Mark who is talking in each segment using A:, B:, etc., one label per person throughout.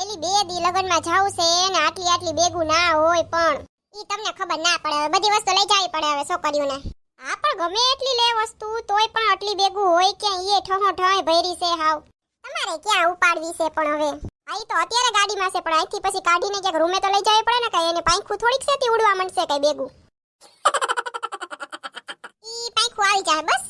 A: એલી બે દી લગનમાં જાવું છે ને આટલી આટલી બેગું ના હોય પણ. ઈ તમને ખબર ના પડે બધી વસ્તુ લઈ જવી પડે હવે છોકરીઓને. હા પણ ગમે એટલી લે વસ્તુ, તોય પણ આટલી બેગું હોય કે એ ઠહો ઠહ ભરી છે હાવ. તમારે ક્યાં ઉપાડવી છે પણ હવે? આઈ તો અત્યારે ગાડીમાં છે, પણ અહીંથી પછી કાઢીને ક્યાંક રૂમે તો લઈ જવી પડે ને કઈ? એને પાંખું થોડીક છે તે ઉડવા માંડશે કઈ બેગું? ઈ પાંખું આવી જાય બસ.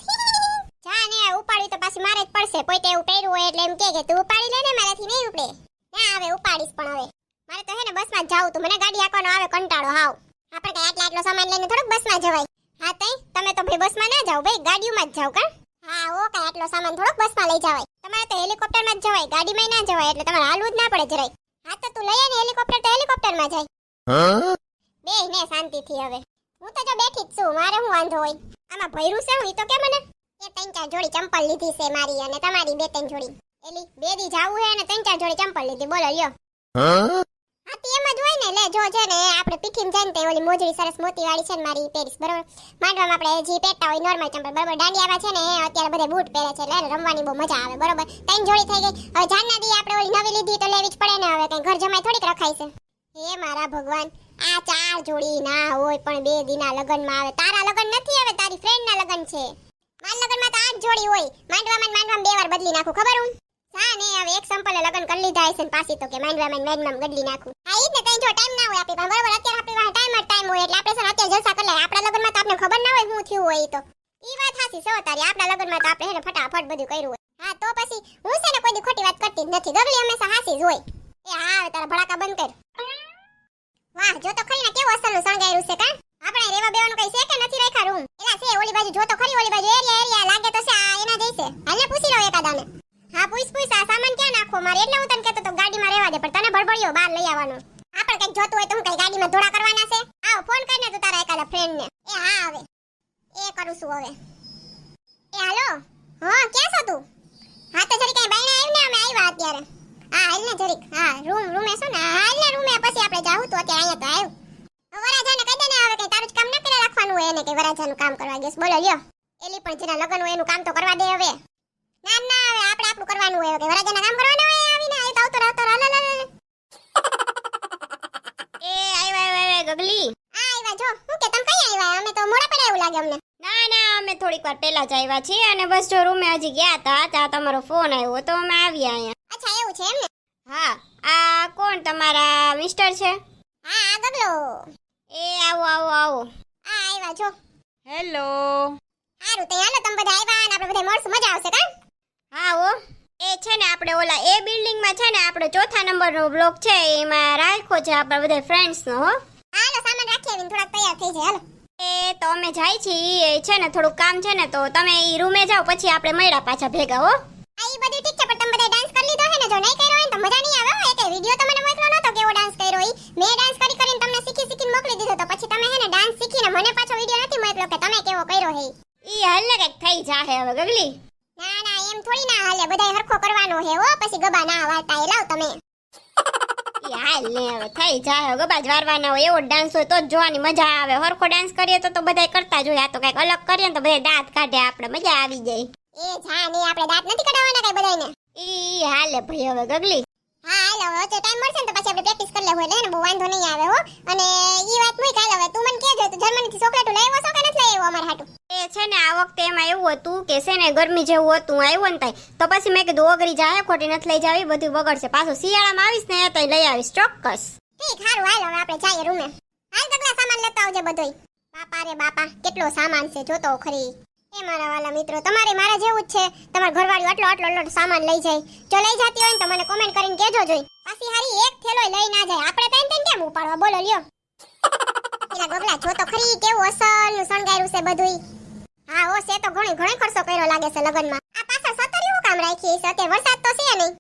A: જા ને, ઉપાડવી તો પાછી મારે જ પડશે. પોતે એવું પહેર્યું હોય એટલે એમ કે તું ઉપાડી લે ને મારાથી નહીં ઉપડે. ના આવે? ઉપાડીશ પણ હવે. મારે તો હે ને બસમાં જાવું તું. મને ગાડી આકવાનો આવે કંટાળો હાવ. આપણે કઈ આટલા આટલો સામાન લઈને થોડુંક બસમાં જવાય. હા તઈ? તમે તો ભાઈ બસમાં ના જાવ ભાઈ. ગાડીઓમાં જ જાવ કા? હા ઓ કઈ આટલો સામાન થોડોક બસમાં લઈ જવાય. તમારે તો હેલિકોપ્ટરમાં જ જવાય. ગાડીમાં ના જવાય એટલે તમારે હાલવું જ ના પડે જરાય. હા તો તું લઈ આય હેલિકોપ્ટર તો હેલિકોપ્ટરમાં જાય. બે ને શાંતિથી હવે. હું તો જો બેઠી જ છું મારે હું વાંધો હોય? આમાં ભૈરું છે હું તો કે મને? એ ત્રણ ચાર જોડી ચંપલ લીધી છે મારી અને તમારી બે ત્રણ જોડી. એલી બે દી જાવું હે ને ત્રણ ચાર જોડી ચંપલ લીધી. બોલો લ્યો. હા? તે એમ જ હોય ને લે જો છે ને આપણે પીઠીમ જાય ને તે ઓલી મોજડી સરસ મોતી વાળી છે ને મારી પેરીસ બરોબર? માંડવામાં આપણે જે પહેરતા હોય નોર્મલ ચંપલ બરોબર? દાંડિયામાં છે ને અત્યારે બધે બૂટ પહેરે છે એટલે રમવાની બહુ મજા આવે બરોબર? ત્રણ જોડી થઈ ગઈ. હવે જાનના દી આપણે ઓલી નવી લીધી તો લેવી જ પડે ને હવે કઈ ઘર જમાય થોડીક રખાય છે. હે મારા ભગવાન આ ચાર જોડી ના હોય પણ બે દીના લગનમાં આવે. તારા લગન નથી હવે તારી ફ્રેન્ડ ના લગન છે. મારા લગનમાં તો આઠ જોડી હોય. માંડવામાં માંડવામાં બે વાર બદલી નાખું ખબર હું? જો તો ખોટી વાત કરતી નથી. ગગલી હાસી જ એ હા તારા ભડાકા બંધ કર. વાહ, જો તો ખરી કેવું કા? આપણે કઈ છે નથી રાખ્યા ઓલી બાજુ જો તો લાગે તો એના જઈશે. પૂછી લો એકાદાને હા પૂછ પૂછ આ સામાન ક્યાં નાખો મારે એટલે હું તને કહેતો તો ગાડીમાં રહેવા દે, પણ તને ભડભડિયો બહાર લઈ આવવાનો. આપણે કઈ જોતું હોય તો હું કઈ ગાડીમાં ધોળા કરવાના છે. આવ ફોન કરીને તું તારા એકાદા ફ્રેન્ડ ને. એ હા આવે. એ કરું છું હવે. એ હાલો? હા, ક્યાં છો તું? હા, તો જરી કઈ બાયણા આવીને અમે આવ્યા અત્યારે. હા, હાલ ને જરીક. હા, રૂમ, રૂમે છો ને? હાલ ને રૂમે. પછી આપણે જાવું તો અત્યારે અહીંયા તો આવ્યું. વરાજાને કહી દે કઈ તારું કામ રાખવાનું હોય એને કે વરાજાનું કામ કરવા ગેસ બોલો, લ્યો. એલી પણ જેના લગન એનું કામ તો કરવા દે હવે. ના ના, હવે આપણે આપણું કરવાનું હોય વરાજાના કામ કરવાના હોય? આવતો આવતો લા લા લા
B: એ આયવા આવ્યા ગગલી.
A: આ આવ્યા જો હું કે તમ કઈ આવ્યા અમે તો મોડા પડે એવું લાગે અમને.
B: ના ના અમે થોડીક વાર પહેલા જ આવ્યા છીએ અને બસ જો રૂમે હજી ગયા હતા ત્યાં તમારો ફોન આવ્યો તો અમે આવ્યા અહીંયા.
A: અચ્છા એવું છે એમ ને
B: હા આ કોણ તમારા મિસ્ટર છે?
A: હા આ ગગલો.
B: એ આવો આવો આવો.
A: આ આવ્યા જો.
B: હેલો.
A: સારું તો હાલો તમે બધા આવ્યા અને આપણે બધા મળશું. મજા આવશે કા?
B: હા ઓ એ છે ને આપણે ઓલા એ બિલ્ડિંગમાં છે ને આપણે ચોથા નંબરનો બ્લોક છે એમાં રાખ્યો છે આપણે બધા ફ્રેન્ડ્સનો હો.
A: હાલો સામાન રાખી આવીને થોડાક તૈયાર થઈ જાય હાલો.
B: એ તો અમે જાય છીએ એ છે ને થોડુંક કામ છે ને તો તમે એ રૂમે જાઓ પછી આપણે મળ્યા પાછા ભેગા હો.
A: આ ઈ બધું ઠીક છે પણ તમે બધા ડાન્સ કરી લીધો હે ને જો નહીં કર્યો હોય તો મજા નહીં આવે હો. એકે વિડિયો તો મને મોકલો નતો કેવો ડાન્સ કર્યો ઈ. મેં ડાન્સ કરી કરીને તમને શીખી શીખીને મોકલી દીધો તો પછી તમે હે ને ડાન્સ શીખીને મને પાછો વિડિયો નથી મોકલ્યો કે તમે કેવો કર્યો હે ઈ.
B: ઈ હાલ ને કંઈક થઈ જાહે હવે ગગલી.
A: ના ના એમ થોડી ના હાલે બધાય હરખો કરવાનો હે હો પછી ગબા ના વાળતા એ લાવ તમે.
B: હાલ હવે થઈ જાય ગબાજ વારવાના હોય એવો ડાન્સ હોય તો જ જોવાની મજા આવે. હરખો ડાન્સ કરીએ તો તો બધાય કરતા જોઈએ આ તો કંઈક અલગ કરીએ ને તો બધા દાંત કાઢે આપણે મજા આવી જાય.
A: એ જા ને આપણે દાંત નથી કઢાવવાના કઈ બધાયને?
B: ઈ હાલે ભાઈ હવે ગગલી.
A: હા હાલો હવે ટાઈમ મળશે ને તો પછી આપણે પ્રેક્ટિસ કરી લેવું એટલે ને બહુ વાંધો નહીં આવે હો. અને ઈ વાત કાલ હવે તું મને કહેજો તું જર્મનીથી ચોકલેટ છો કે નથી લઈ અમારા હાટુ.
B: એ છે ને આ વખતે એમાં એવું હતું કે છે ને ગરમી જેવું હતું આવ્યું ને તો પછી મેં કીધું ઓગરી જાય ખોટી નથી લઈ જાવી બધું બગડશે. પાછું શિયાળામાં આવીશ ને તો લઈ આવીશ ચોક્કસ.
A: ઠીક હાલ હવે આપણે જઈએ રૂમે. હાલ સામાન લેતો આવજે બધોય? બાપા રે બાપા કેટલો સામાન છે જોતો ખરી. એ મારા વાલા મિત્રો, તમારે મારા જેવું જ છે. તમારા ઘરવાળી આટલો આટલો આટલો સામાન લઈ જાય. જો લઈ જતી હોય ને તો મને કોમેન્ટ કરીને કહેજો જોઈ. પાછી હારી એક થેલો લઈ ના જાય. આપણે પેન પેન કેમ ઉપાડવા? બોલો, લ્યો. પેલા ગોગલા, જો તો ખરી કેવું અસલનું શણગાર્યું છે બધુંય. હા ઓ છે તો ઘણી ઘણી ખર્ચો કર્યો લાગે છે લગનમાં. આ પાછળ સતરિયું કામ રાખી છે અત્યારે વરસાદ તો છે નહીં.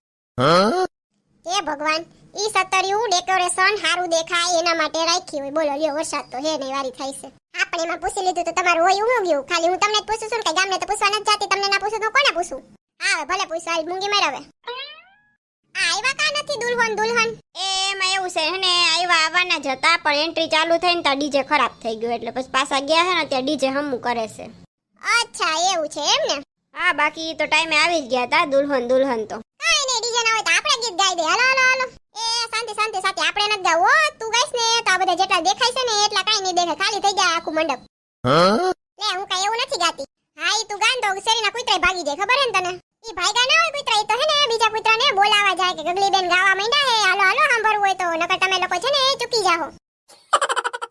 A: હે ભગવાન, ઈ સતરિયું ડેકોરેશન સારું દેખાય એના માટે રાખી હોય. બોલો, લ્યો, વરસાદ તો હે નહીં, વારી થાય છે. આપણે એમાં પૂછી લીધું તો તમારું હોય હું ગયું? ખાલી હું તમને જ પૂછું છું કે ગામને તો પૂછવા નથી જાતી તમને ના પૂછું તો કોને પૂછું? હા હવે ભલે પૂછો હાલ મૂંગી મેર આવ્યા કા નથી દુલ્હન દુલ્હન?
B: એ એમાં એવું છે ને આવ્યા આવવાના જ હતા પણ એન્ટ્રી ચાલુ થઈ ને ત્યાં ડીજે ખરાબ થઈ ગયું એટલે પછી પાછા ગયા છે ને ત્યાં ડીજે હમું કરે છે.
A: અચ્છા એવું છે એમ ને?
B: હા બાકી તો ટાઈમે આવી જ ગયા હતા દુલ્હન દુલ્હન તો.
A: કાઈ નહીં ડીજે ના હોય તો આપણે ગીત ગાઈ દે. હાલો હાલો હાલો. એ શાંતિ શાંતિ તું આપણે નથી તો આ બધા જેટલા દેખાય છે ને એટલા કાઈ નહીં દેખાય. ખાલી થઈ જાય આખું મંડપ. લે હું કઈ એવું નથી ગાતી. હા ઈ તું ગાન તો શેરીના કુતરા ભાગી જાય ખબર હે ને તને? ઈ ભાગ્યા ના હોય કુતરા ઈ તો હે ને બીજા કુતરાને બોલાવા જાય કે ગગલી બેન ગાવા માંડ્યા હે હાલો હાલો સાંભળવું હોય તો. નકર તમે લોકો છે ને ચૂકી જાઓ.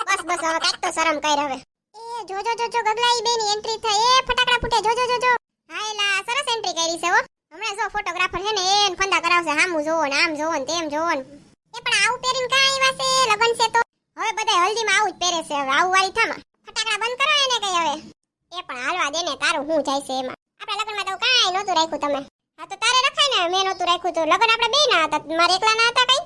A: બસ બસ હવે કાંઈક તો શરમ કર હવે. એ જો જો જો જો ગગલા ઈ બેની એન્ટ્રી થઈ એ ફટાકડા ફૂટે જો જો જો જો. હા એલા સરસ એન્ટ્રી કરી છે હો. હમણાં જો ફોટોગ્રાફર છે ને એને ફંદા કરાવશે. હામું જોવો ને આમ જોવો ને તેમ જોવો ને. એ પણ આવું પહેરીને કાં આવ્યા છે? લગન છે તો? હવે બધા હલ્દીમાં આવું જ પહેરે છે, હવે આવું વાળી થામાં. ફટાકડા બંધ કરો એને કઈ હવે. એ પણ હાલવા દે ને, તારું હું જાય છે એમાં. આપણા લગ્નમાં તો કાંઈ નહોતું રાખ્યું તમે. હા, તો તારે રખાય ને, મેં નહોતું રાખ્યું તો. લગ્ન આપણે બે ના હતા, મારે એકલા ના હતા કઈ?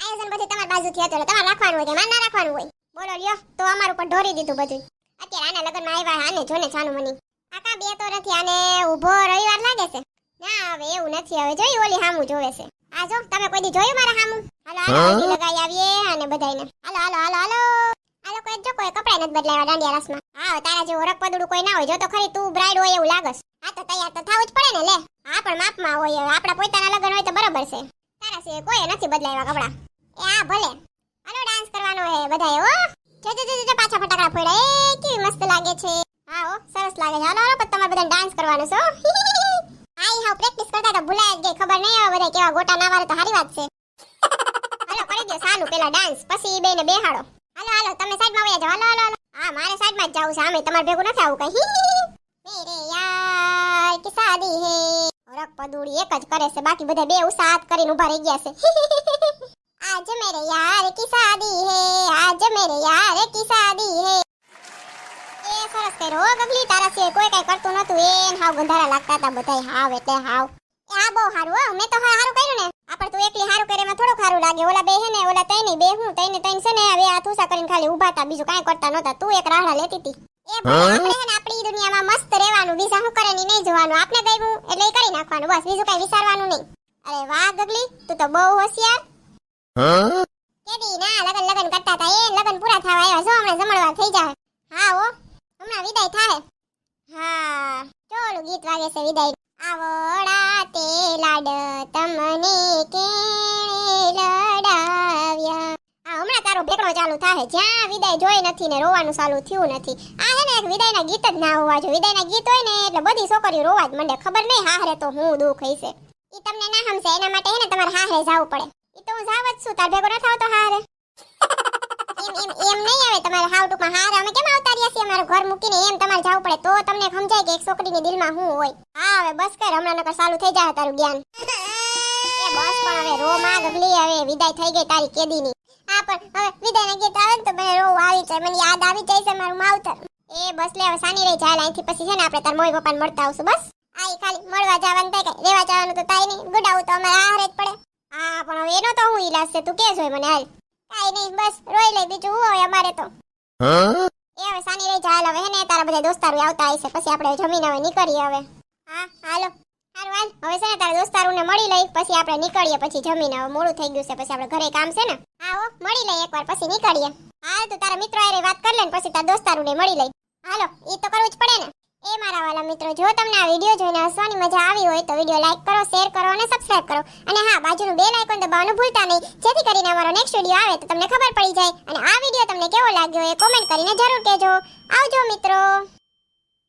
A: આયોજન પછી તમારી બાજુથી હતું તમારે રાખવાનું હોય કે મારે ના રાખવાનું હોય? બોલો, લ્યો. તો અમારું ઉપર ઢોરી દીધું બધું અત્યારે આના લગ્નમાં આવ્યા આને જોને છાનું મની. આકા બે તો નથી, આને ઊભો રવિવાર લાગે છે. ના, હવે એવું નથી, હવે જોઈ ઓલી હામું જોવે છે. આ જો તમે કોઈ દી જોયું મારા હામું? હાલો હાલો હલ્દી લગાઈ આવીએ અને બધાયને. હાલો હાલો હાલો હાલો. આ લોકો જો કોઈ કપડા નથી બદલાવ્યા દાંડિયા રસમાં. હા તારા જેવું પદડું કોઈ ના હોય. જો તો ખરી તું બ્રાઇડ હોય એવું લાગસ. હા તો તૈયાર તો થવું જ પડે ને લે. હા પણ માપમાં હોય આપણા પોતાના લગ્ન હોય તો બરોબર છે. તારા સિવાય કોઈ નથી બદલાવ્યા કપડા. એ હા ભલે. હાલો ડાન્સ કરવાનો હે બધાએ હો. જો જો જો પાછા ફટાકડા ફોડ્યા. એ કેવી મસ્ત લાગે છે. હા ઓ સરસ લાગે છે. હાલો હાલો પણ તમારે બધાને ડાન્સ કરવાનો છે હો. આઈ હાવ પ્રેક્ટિસ કરતા તો ભૂલાય જ ગઈ ખબર નહીં હવે બધા કેવા ગોટા ના વારે તો સારી વાત છે. હાલો, કરી દો સાલું પેલા ડાન્સ પછી ઈ બેને બેહાડો. હાલો હાલો, તમે સાઈડમાં વયા જાઓ. હાલો હાલો હાલો. હા, મારે સાઈડમાં જ જાવું છે. આમે તમારે ભેગું નથી આવું કઈ. મેરે યાર કી શાદી હે? રક પદુડી એક જ કરે છે. બાકી બધા બે ઉષા હાથ કરીને ઊભા રહી ગયા છે. આજ મેરે યાર કી શાદી હે? આજ મેરે યાર કી શાદી હે? એ સરસ કર્યો હો, ગગલી. તારા સિવાય કોઈ કઈ કરતું નતું. એન હાવ ગંધારા લાગતા હતા બધાય. હાવ એટલે હાવ. એ આ બહુ હારું હો. મેં તો હારું કર્યું ને. આપણે તું એકલી હારું કરે એમાં થોડું ખારું લાગે. ઓલા બે હે ને ઓલા તઈ ની બે હું તઈ ને તઈ છે ને હવે આ તુસા કરીને ખાલી ઊભા હતા. બીજું કાઈ કરતા નહોતા. તું એક રાહડા લેતી હતી એ આપણે હે ને આપણી દુનિયામાં મસ્ત રહેવાનું. બીજા હું કરે ની નહીં જોવાનું. આપણે ગયું એટલે એ કરી નાખવાનું. બસ બીજું કઈ વિચારવાનું નહીં. અરે વાહ ગગલી તું તો બહુ હોશિયાર. કેદી ના લગન લગન કરતા હતા. એ લગન પૂરા થવા આવ્યા જો હમણાં જમણવાર થઈ જાય હા ઓ હમણાં વિદાય થાય હા ચોલું ગીત વાગે છે વિદાય આવડા તે લાડ તમને કેણે લડાવ્યા. આ હમણાં તારો ભેકડો ચાલુ થાય જ્યાં વિદાય જોઈ નથી ને રોવાનું ચાલુ થયું નથી. આ હે ને ગીત જ ના હોવા જોઈએ. ગીત હોય ને એટલે બધી છોકરીઓ રોવા જ મંડે. ખબર નહીં હારે તો હું દુઃખ હશે. એ તમને ના સમજે એના માટે તમારે હારે જાવું પડે. એ તો હું જાવ જ છું, તાર ભેગો ન થાવ તો હારે. એમ તમારે હાવ ટૂંકમાં હાર અમે કેમ આવતા રહ્યા છીએ? અમારું ઘર મૂકીને એમ તમારે જવું પડે, તો તમને સમજાય કે એક છોકરીની દિલમાં હું હોય. હા, હવે બસ કર, હમણાં નકર ચાલુ થઈ જાય તારું જ્ઞાન. એ બસ, પણ હવે રો માં ગગલી હવે વિદાય થઈ ગઈ તારી કેદીની. હા, પણ હવે વિદાયના ગીત આવે ને તો મને રો આવી જાય, મને યાદ આવી જાય છે મારું માવતર. એ બસ, લે, હવે સાની રહી જાય, અહીંથી પછી છે ને આપણે તાર મોઈ પપ્પાને મળતા આવશું, બસ. આ ખાલી મળવા જવાનું થાય કઈ રેવા જવાનું તો થાય નહીં. ગુડાવું તો અમારે આહારે જ પડે. હા, પણ હવે એનો તો હું ઈલાજ છે, તું કે જોઈ મને હાલ. કાઈ નહીં બસ રોઈ લે બીજું હું હોય અમારે તો? એ હવે સાની રહી ચાલ હવે ને તારા બધા દોસ્તારો આવતા હશે. પછી આપણે જમીને હવે નીકળીએ હવે. હા હાલો. હારું હાલ. હવે છે ને તારા દોસ્તારોને મળી લઈ પછી આપણે નીકળીએ પછી જમીને હવે મોડું થઈ ગયું છે પછી આપણે ઘરે કામ છે ને. હા હો મળી લઈ એકવાર પછી નીકળીએ. હાલ તું તારા મિત્રો આરે વાત કરી લે ને પછી તારા દોસ્તારોને મળી લઈ. હાલો એ તો કરવું જ પડે ને. એ મારા વાલા મિત્રો, જો તમને આ વીડિયો જોઈને હસવાની મજા આવી હોય તો વીડિયો લાઈક કરો, શેર કરો અને સબસ્ક્રાઇબ કરો. અને હા, બાજુનું બેલ આઇકોન દબાવવાનું ભૂલતા નહીં. જેથી કરીને અમારો નેક્સ્ટ વીડિયો આવે તો તમને ખબર પડી જાય. અને આ વીડિયો તમને કેવો લાગ્યો એ કોમેન્ટ કરીને જરૂર કહેજો. આવજો મિત્રો.